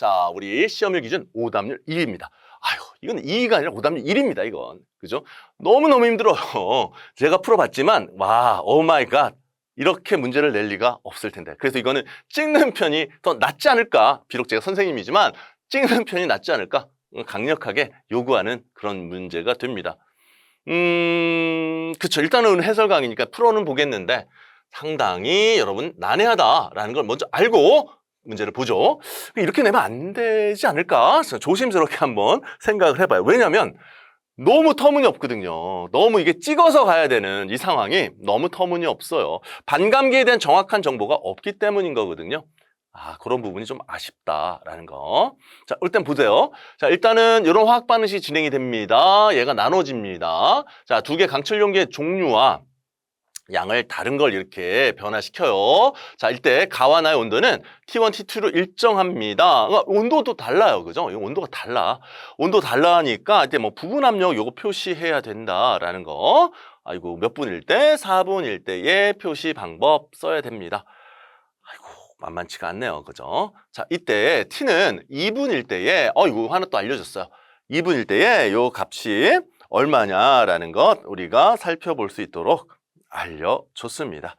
자, 우리 시험일 기준 오답률 1입니다. 아유, 이건 2가 아니라 오답률 1입니다, 이건. 그죠? 너무너무 힘들어요. 제가 풀어봤지만, 와, 오 마이 갓. 이렇게 문제를 낼 리가 없을 텐데. 그래서 이거는 찍는 편이 더 낫지 않을까. 비록 제가 선생님이지만, 찍는 편이 낫지 않을까. 강력하게 요구하는 그런 문제가 됩니다. 음, 그쵸. 일단은 해설 강의니까 풀어는 보겠는데, 상당히 여러분 난해하다라는 걸 먼저 알고 문제를 보죠. 이렇게 내면 안 되지 않을까? 조심스럽게 한번 생각을 해봐요. 왜냐하면 너무 터무니없거든요. 너무 이게 찍어서 가야 되는 이 상황이 너무 터무니없어요. 반감기에 대한 정확한 정보가 없기 때문인 거거든요. 아, 그런 부분이 좀 아쉽다라는 거. 자, 일단 보세요. 자, 일단은 이런 화학 반응식 진행이 됩니다. 얘가 나눠집니다. 자, 두 개 강철 용기의 종류와 양을 다른 걸 이렇게 변화시켜요. 자, 이때 가와 나의 온도는 T1, T2로 일정합니다. 그러니까 온도도 달라요. 그죠? 이 온도가 달라. 온도 달라니까 이때 뭐 부분 압력 요거 표시해야 된다라는 거. 아이고, 몇 분일 때? 4분일 때의 표시 방법 써야 됩니다. 아이고, 만만치가 않네요. 그죠? 자, 이때 T는 2분일 때에, 어, 이거 하나 또 알려줬어요. 2분일 때에 요 값이 얼마냐라는 것 우리가 살펴볼 수 있도록 알려줬습니다.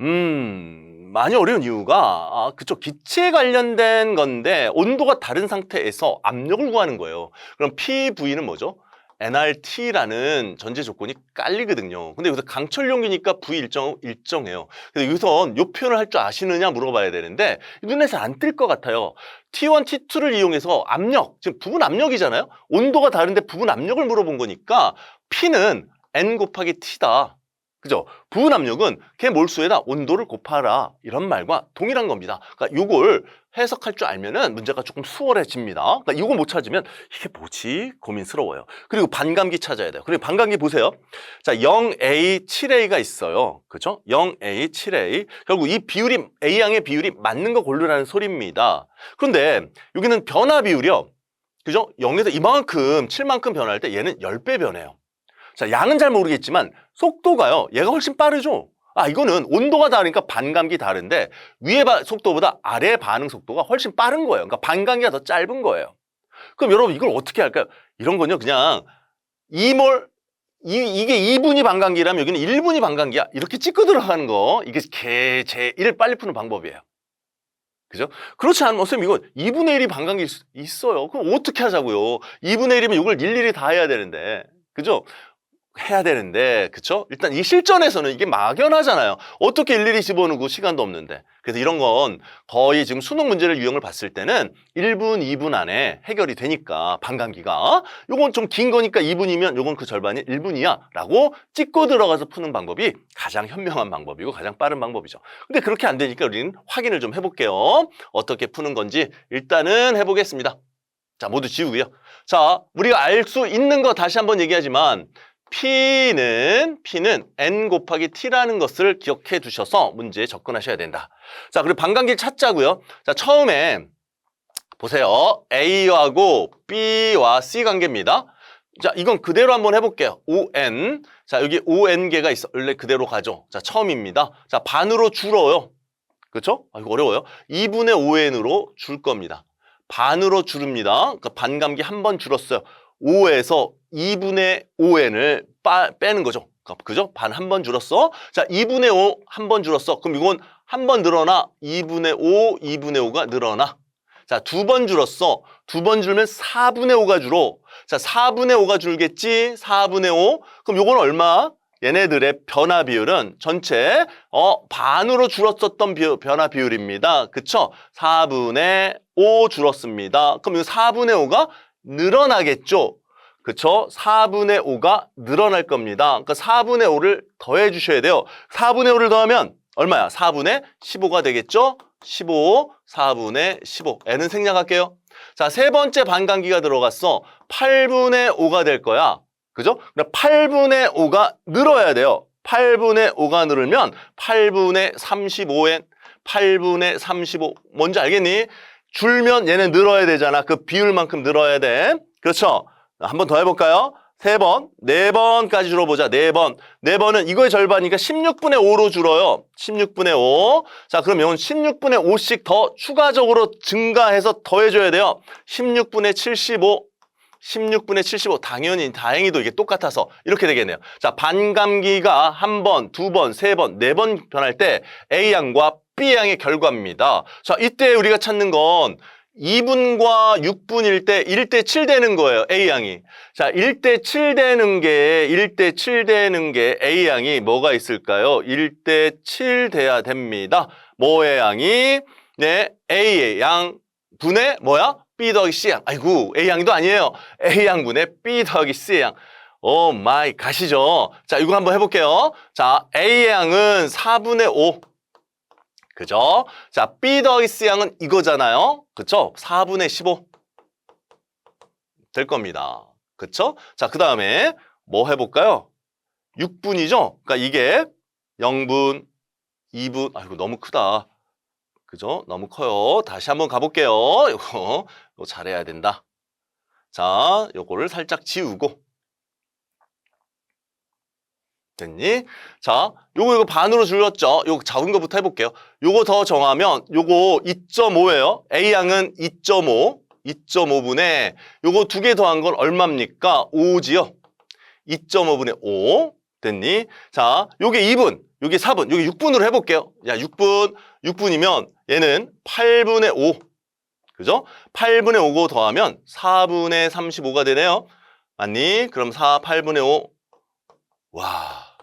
음, 많이 어려운 이유가, 아, 그쪽 기체에 관련된 건데, 온도가 다른 상태에서 압력을 구하는 거예요. 그럼 PV는 뭐죠? NRT라는 전제 조건이 깔리거든요. 근데 여기서 강철 용기니까 V 일정, 일정해요. 그래서 여기서 요 표현을 할 줄 아시느냐 물어봐야 되는데, 눈에서 안뜰 것 같아요. T1, T2를 이용해서 압력, 지금 부분 압력이잖아요? 온도가 다른데 부분 압력을 물어본 거니까, P는 N 곱하기 T다. 그죠? 부분 압력은 걔 몰수에다 온도를 곱하라 이런 말과 동일한 겁니다. 그러니까 이걸 해석할 줄 알면은 문제가 조금 수월해집니다. 그러니까 이거 못 찾으면 이게 뭐지 고민스러워요. 그리고 반감기 찾아야 돼요. 그리고 반감기 보세요. 자, 0A, 7A가 있어요. 그죠? 0A, 7A. 결국 이 비율이 A 양의 비율이 맞는 거 고르라는 소리입니다. 그런데 여기는 변화 비율이요. 그죠? 0에서 이만큼, 7만큼 변할 때 얘는 10배 변해요. 자, 양은 잘 모르겠지만 속도가요. 얘가 훨씬 빠르죠. 아, 이거는 온도가 다르니까 반감기 다른데 위의 바- 속도보다 아래 반응 속도가 훨씬 빠른 거예요. 그러니까 반감기가 더 짧은 거예요. 그럼 여러분 이걸 어떻게 할까요? 이런 건요. 그냥 2몰 이, 이게 2분이 반감기라면 여기는 1분이 반감기야. 이렇게 찍고 들어가는 거. 이게 개, 제, 1을 빨리 푸는 방법이에요. 그죠? 그렇지 않으면 선생님 이거 2분의 1이 반감기 있- 있어요. 그럼 어떻게 하자고요? 2분의 1이면 이걸 일일이 다 해야 되는데. 그죠? 해야 되는데, 그쵸? 일단 이 실전에서는 이게 막연하잖아요. 어떻게 일일이 집어넣고 시간도 없는데. 그래서 이런 건 거의 지금 수능 문제를 유형을 봤을 때는 1분, 2분 안에 해결이 되니까, 반감기가. 요건 좀 긴 거니까 2분이면 요건 그 절반이 1분이야. 라고 찍고 들어가서 푸는 방법이 가장 현명한 방법이고 가장 빠른 방법이죠. 근데 그렇게 안 되니까 우리는 확인을 좀 해볼게요. 어떻게 푸는 건지 일단은 해보겠습니다. 자, 모두 지우고요. 자, 우리가 알 수 있는 거 다시 한번 얘기하지만, P는 P는 N 곱하기 T라는 것을 기억해 두셔서 문제에 접근하셔야 된다. 자, 그리고 반감기를 찾자고요. 자, 처음에 보세요. A하고 B와 C 관계입니다. 자, 이건 그대로 한번 해볼게요. ON. 자, 여기 ON계가 있어. 원래 그대로 가죠. 자, 처음입니다. 자, 반으로 줄어요. 그렇죠? 아, 이거 어려워요. 2분의 5N으로 줄 겁니다. 반으로 줄입니다. 그러니까 반감기 한 번 줄었어요. 5에서 2분의 5n을 빠, 빼는 거죠. 그러니까 그죠? 반 한 번 줄었어. 자, 2분의 5 한 번 줄었어. 그럼 이건 한 번 늘어나. 2분의 5, 2분의 5가 늘어나. 자, 두 번 줄었어. 두 번 줄면 4분의 5가 줄어. 자, 4분의 5가 줄겠지? 4분의 5. 그럼 요건 얼마? 얘네들의 변화 비율은 전체 어 반으로 줄었었던 비, 변화 비율입니다. 그쵸? 4분의 5 줄었습니다. 그럼 이 4분의 5가 늘어나겠죠? 그쵸? 4분의 5가 늘어날 겁니다. 그러니까 4분의 5를 더해 주셔야 돼요. 4분의 5를 더하면 얼마야? 4분의 15가 되겠죠? 15, 4분의 15. n은 생략할게요. 자, 세 번째 반감기가 들어갔어. 8분의 5가 될 거야. 그죠? 그러니까 8분의 5가 늘어야 돼요. 8분의 5가 늘으면 8분의 35n, 8분의 35. 뭔지 알겠니? 줄면 얘는 늘어야 되잖아. 그 비율만큼 늘어야 돼. 그렇죠? 한 번 더 해볼까요? 세 번, 네 번까지 줄어보자. 네 번. 네 번은 이거의 절반이니까 16분의 5로 줄어요. 16분의 5. 자, 그러면 16분의 5씩 더 추가적으로 증가해서 더해줘야 돼요. 16분의 75. 16분의 75. 당연히, 다행히도 이게 똑같아서 이렇게 되겠네요. 자, 반감기가 한 번, 두 번, 세 번, 네 번 변할 때 A양과 B양의 결과입니다. 자, 이때 우리가 찾는 건 2분과 6분일 때 1대 7 되는 거예요. A양이. 자, 1대 7 되는 게 1대 7 되는 게 A양이 뭐가 있을까요? 1대 7 돼야 됩니다. 뭐의 양이? 네, A의 양 분의 뭐야? B 더하기 C양. 아이고, A양도 아니에요. A양분의 B 더하기 C양. 오 마이 가시죠. 자, 이거 한번 해볼게요. 자, A양은 4분의 5. 그죠? 자, B 더하기 C양은 이거잖아요. 그쵸? 4분의 15. 될 겁니다. 그쵸? 자, 그 다음에 뭐 해볼까요? 6분이죠? 그러니까 이게 0분, 2분, 아이고, 너무 크다. 그죠? 너무 커요. 다시 한번 가볼게요. 이거, 이거 잘해야 된다. 자, 요거를 살짝 지우고. 됐니? 자, 요거 이거 반으로 줄였죠? 요거 작은 거부터 해볼게요. 요거 더 정하면 요거 2.5예요. A양은 2.5, 2.5분의 요거 두 개 더한 건 얼마입니까? 5지요. 2.5분의 5 됐니? 자, 요게 2분, 요게 4분, 요게 6분으로 해볼게요. 야, 6분, 6분이면 얘는 8분의 5. 그죠? 8분의 5고 더하면 4분의 35가 되네요. 맞니? 그럼 4, 8분의 5. 와.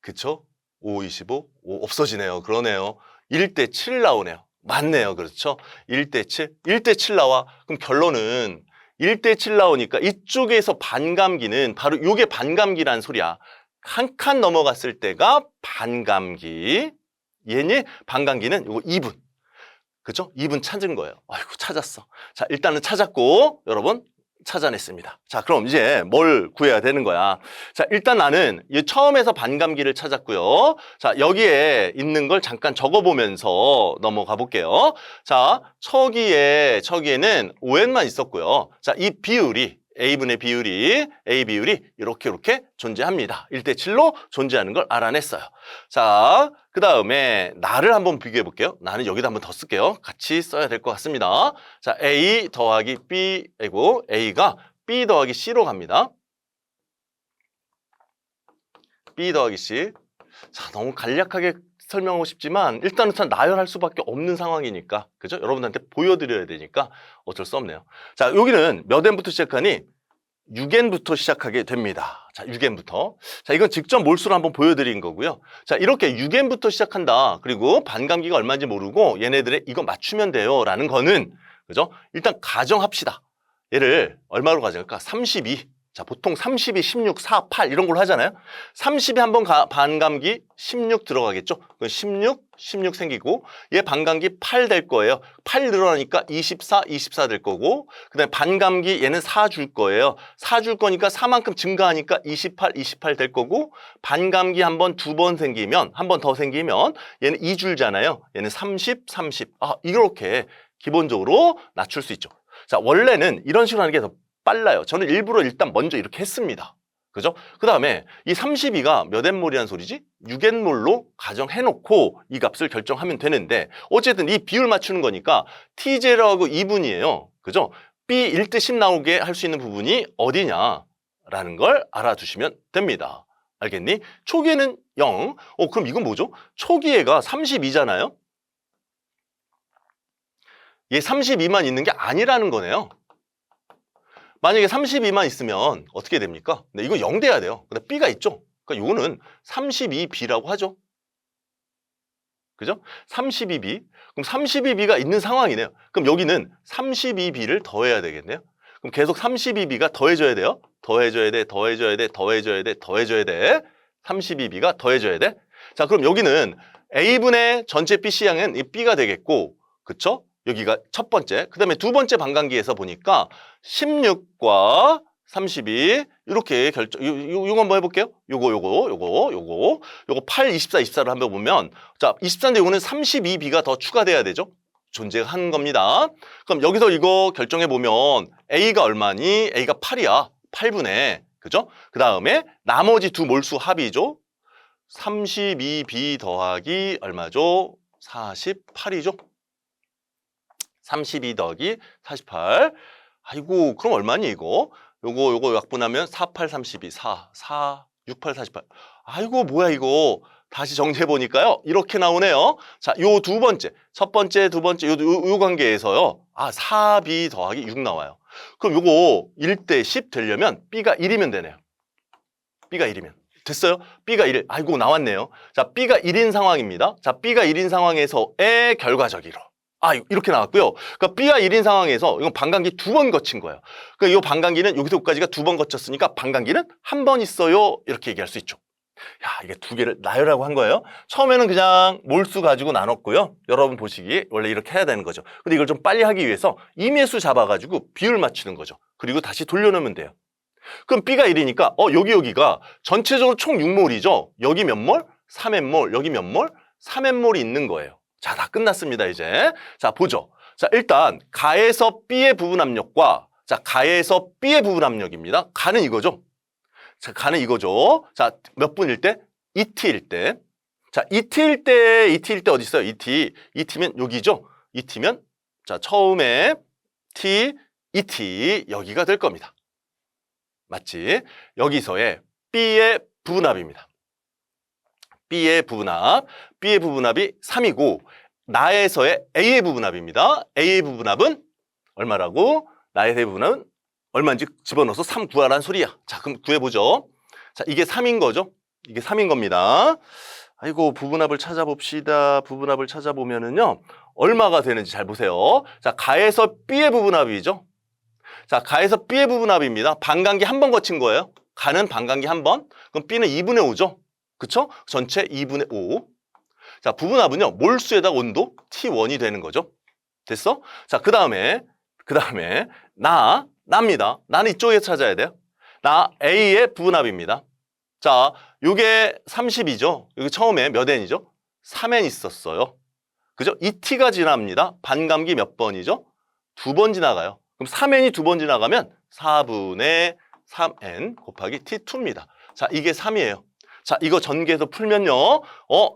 그쵸? 5, 25, 5 없어지네요. 그러네요. 1대 7 나오네요. 맞네요. 그렇죠? 1대 7. 1대 7 나와. 그럼 결론은 1대 7 나오니까 이쪽에서 반감기는 바로 요게 반감기란 소리야. 한 칸 넘어갔을 때가 반감기. 얘니 반감기는 요거 2분. 그죠? 2분 찾은 거예요. 아이고, 찾았어. 자, 일단은 찾았고, 여러분, 찾아냈습니다. 자, 그럼 이제 뭘 구해야 되는 거야? 자, 일단 나는 이 처음에서 반감기를 찾았고요. 자, 여기에 있는 걸 잠깐 적어보면서 넘어가 볼게요. 자, 처기에, 처기에는 ON만 있었고요. 자, 이 비율이, A분의 비율이, A 비율이 이렇게 이렇게 존재합니다. 1대 7로 존재하는 걸 알아냈어요. 자, 그 다음에 나를 한번 비교해 볼게요. 나는 여기다 한번 더 쓸게요. 같이 써야 될 것 같습니다. 자, A 더하기 B, 이고 A가 B 더하기 C로 갑니다. B 더하기 C. 자, 너무 간략하게 설명하고 싶지만 일단은 참 나열할 수밖에 없는 상황이니까 그죠? 여러분한테 보여드려야 되니까 어쩔 수 없네요. 자, 여기는 몇 N부터 시작하니 6N부터 시작하게 됩니다. 자, 6N부터. 자, 이건 직접 몰수로 한번 보여드린 거고요. 자, 이렇게 6N부터 시작한다. 그리고 반감기가 얼마인지 모르고 얘네들의 이거 맞추면 돼요. 라는 거는, 그죠? 일단 가정합시다. 얘를 얼마로 가정할까? 32. 자, 보통 32, 16, 4, 8 이런 걸로 하잖아요. 30이 한번 반감기 16 들어가겠죠? 그럼 16, 16 생기고 얘 반감기 8 될 거예요. 8 늘어나니까 24, 24 될 거고 그다음에 반감기 얘는 4 줄 거예요. 4 줄 거니까 4만큼 증가하니까 28, 28 될 거고 반감기 한 번, 두 번 생기면 한 번 더 생기면 얘는 2 줄잖아요. 얘는 30, 30. 아, 이렇게 기본적으로 낮출 수 있죠. 자, 원래는 이런 식으로 하는 게 더 빨라요. 저는 일부러 일단 먼저 이렇게 했습니다. 그죠? 그 다음에 이 32가 몇 N몰이란 소리지? 6N몰로 가정해놓고 이 값을 결정하면 되는데 어쨌든 이 비율 맞추는 거니까 T0하고 2분이에요. 그죠? B 1대 10 나오게 할 수 있는 부분이 어디냐라는 걸 알아두시면 됩니다. 알겠니? 초기에는 0. 어, 그럼 이건 뭐죠? 초기에가 32잖아요? 얘 32만 있는 게 아니라는 거네요. 만약에 32만 있으면 어떻게 됩니까? 네, 이거 0 돼야 돼요. 근데 B가 있죠? 그러니까 이거는 32B라고 하죠. 그죠? 32B. 그럼 32B가 있는 상황이네요. 그럼 여기는 32B를 더해야 되겠네요. 그럼 계속 32B가 더해줘야 돼요. 더해줘야 돼, 더해줘야 돼, 더해줘야 돼, 더해줘야 돼. 32B가 더해줘야 돼. 자, 그럼 여기는 A분의 전체 BC양은 이 B가 되겠고, 그쵸? 여기가 첫 번째. 그 다음에 두 번째 반감기에서 보니까 16과 32 이렇게 결정 요, 요, 요 거 한번 해볼게요. 요거 요거 요거 요거 요거 8, 24, 24를 한번 보면 자 24인데 요거는 32B가 더 추가돼야 되죠. 존재하는 겁니다. 그럼 여기서 이거 결정해 보면 A가 얼마니? A가 8이야. 8분의 그죠? 그 다음에 나머지 두 몰수 합이죠. 32B 더하기 얼마죠? 48이죠. 32 더하기 48. 아이고, 그럼 얼마니 이거? 요거 요거 약분하면 48 32 4 4 68 48. 아이고 뭐야 이거. 다시 정리해 보니까요. 이렇게 나오네요. 자, 요 두 번째. 첫 번째, 두 번째 요, 요, 요 관계에서요. 아, 4b 더하기 6 나와요. 그럼 요거 1대 10 되려면 b가 1이면 되네요. b가 1이면. 됐어요? b가 1. 아이고 나왔네요. 자, b가 1인 상황입니다. 자, b가 1인 상황에서의 결과적이로. 아, 이렇게 나왔고요. 그러니까 B가 1인 상황에서 이건 반감기 두 번 거친 거예요. 그러니까 이 반감기는 여기서 여기까지가 두 번 거쳤으니까 반감기는 한 번 있어요. 이렇게 얘기할 수 있죠. 야, 이게 두 개를 나열하고 한 거예요. 처음에는 그냥 몰수 가지고 나눴고요. 여러분 보시기에 원래 이렇게 해야 되는 거죠. 근데 이걸 좀 빨리 하기 위해서 임의수 잡아가지고 비율 맞추는 거죠. 그리고 다시 돌려놓으면 돼요. 그럼 B가 1이니까 어 여기 여기가 전체적으로 총 6몰이죠. 여기 몇 몰? 3N몰. 여기 몇 몰? 3N몰이 있는 거예요. 자, 다 끝났습니다, 이제. 자, 보죠. 자, 일단 가에서 B의 부분 압력과 자, 가에서 B의 부분 압력입니다. 가는 이거죠. 자, 가는 이거죠. 자, 몇 분일 때? 2T일 때. 자, 2T일 때, 2T일 때 어디 있어요? 2T. 2T면 여기죠. 2T면 자, 처음에 T, 2T 여기가 될 겁니다. 맞지? 여기서의 B의 부분압입니다. B의 부분압, B의 부분압이 3이고 나에서의 A의 부분압입니다. A의 부분압은 얼마라고? 나에서의 부분압은 얼마인지 집어넣어서 3 구하라는 소리야. 자, 그럼 구해보죠. 자, 이게 3인 거죠? 이게 3인 겁니다. 아이고, 부분압을 찾아봅시다. 부분압을 찾아보면은요, 얼마가 되는지 잘 보세요. 자, 가에서 B의 부분압이죠? 자, 가에서 B의 부분압입니다. 반감기 한 번 거친 거예요. 가는 반감기 한 번. 그럼 B는 2분의 5죠? 그쵸? 전체 2분의 5. 자, 부분합은요, 몰수에다가 온도 T1이 되는 거죠. 됐어? 자, 그 다음에, 그 다음에, 나, 나입니다. 나는 이쪽에서 찾아야 돼요. 나 A의 부분합입니다. 자, 요게 30이죠. 여기 처음에 몇 N이죠? 3N 있었어요. 그죠? 이 T가 지납니다. 반감기 몇 번이죠? 두 번 지나가요. 그럼 3N이 두 번 지나가면 4분의 3N 곱하기 T2입니다. 자, 이게 3이에요. 자, 이거 전개해서 풀면요. 어,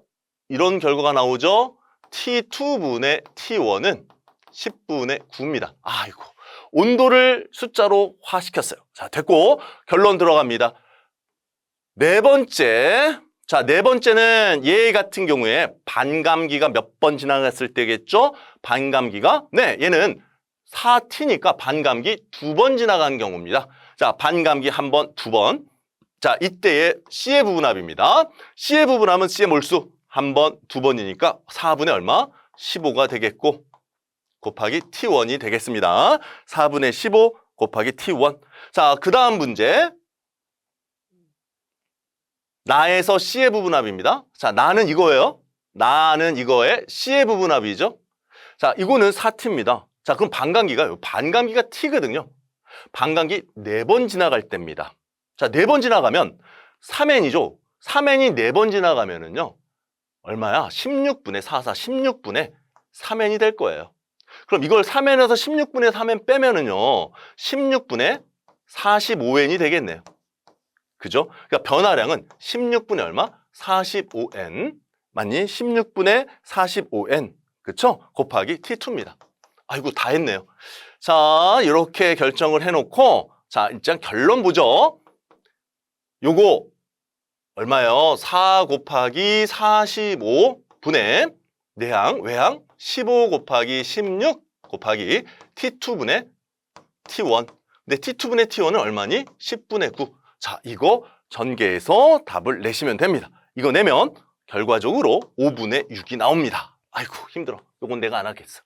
이런 결과가 나오죠. T2분의 T1은 10분의 9입니다. 아이고. 온도를 숫자로 화시켰어요. 자, 됐고 결론 들어갑니다. 네 번째. 자, 네 번째는 얘 같은 경우에 반감기가 몇 번 지나갔을 때겠죠? 반감기가 네, 얘는 4T니까 반감기 두 번 지나간 경우입니다. 자, 반감기 한 번, 두 번. 자, 이때의 C의 부분합입니다. C의 부분합은 C의 몰수 한 번, 두 번이니까 4분의 얼마? 15가 되겠고 곱하기 T1이 되겠습니다. 4분의 15 곱하기 T1. 자, 그 다음 문제. 나에서 C의 부분합입니다. 자, 나는 이거예요. 나는 이거의 C의 부분합이죠. 자, 이거는 4T입니다. 자, 그럼 반감기가, 반감기가 T거든요. 반감기 네 번 지나갈 때입니다. 자, 네 번 지나가면 3N이죠. 3N이 네 번 지나가면은요. 얼마야? 16분의 4, 4, 16분의 3N이 될 거예요. 그럼 이걸 3N에서 16분의 3N 빼면은요. 16분의 45N이 되겠네요. 그죠? 그러니까 변화량은 16분의 얼마? 45N. 맞니? 16분의 45N. 그쵸? 곱하기 T2입니다. 아이고, 다 했네요. 자, 이렇게 결정을 해놓고, 자, 일단 결론 보죠. 요거, 얼마요? 4 곱하기 45분의 내항, 외항, 15 곱하기 16 곱하기 T2분의 T1. 근데 T2분의 T1은 얼마니? 10분의 9. 자, 이거 전개해서 답을 내시면 됩니다. 이거 내면 결과적으로 5분의 6이 나옵니다. 아이고, 힘들어. 요건 내가 안 하겠어.